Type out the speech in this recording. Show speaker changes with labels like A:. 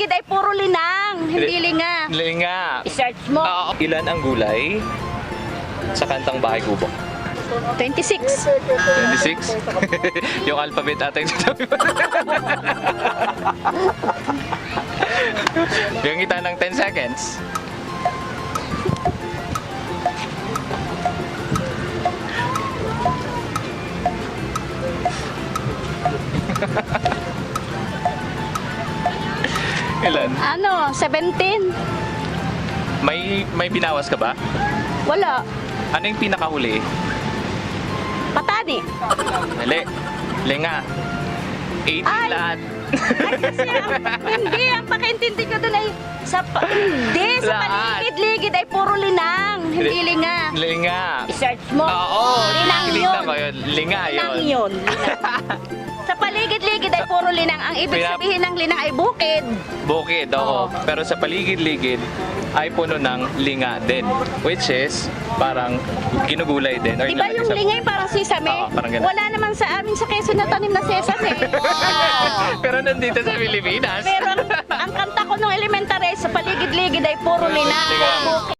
A: paligid-ligid ay puro linang, hindi linga.
B: Linga.
A: I-search mo.
B: Oo. Ilan ang gulay sa kantang Bahay Kubo?
A: 26.
B: 26? yung alphabet ata yung sinabi mo. Bigyan kita ng 10 seconds. Ilan?
A: Ano, 17?
B: May may binawas ka ba?
A: Wala.
B: Ano yung pinakahuli?
A: Patani.
B: Mali. Linga. 18
A: Ay!
B: lahat.
A: Ay, kasi ang, hindi, ang pakaintindi ko doon ay sa, pa- hindi, sa
B: Lahat.
A: paligid-ligid ay puro linang, hindi linga.
B: Linga.
A: I-search mo.
B: Oo,
A: linang yun.
B: ko yun. Linga
A: Linang
B: yun.
A: linang. sa paligid-ligid ay puro linang. Ang ibig
B: Pinap-
A: sabihin ng linang ay bukid.
B: Bukid, oo.
A: Oo.
B: Pero sa paligid-ligid ay puno ng linga din. Which is, parang ginugulay din. Or
A: Di ba
B: nilalagay
A: yung
B: sa-
A: lingay parang sesame?
B: Oo, parang ganun.
A: Wala naman sa amin sa Quezon na tanim na sesame.
B: Pero nandito sa Pilipinas.
A: Pero ang, ang kanta ko nung elementary sa paligid-ligid ay puro linang.
B: Linang.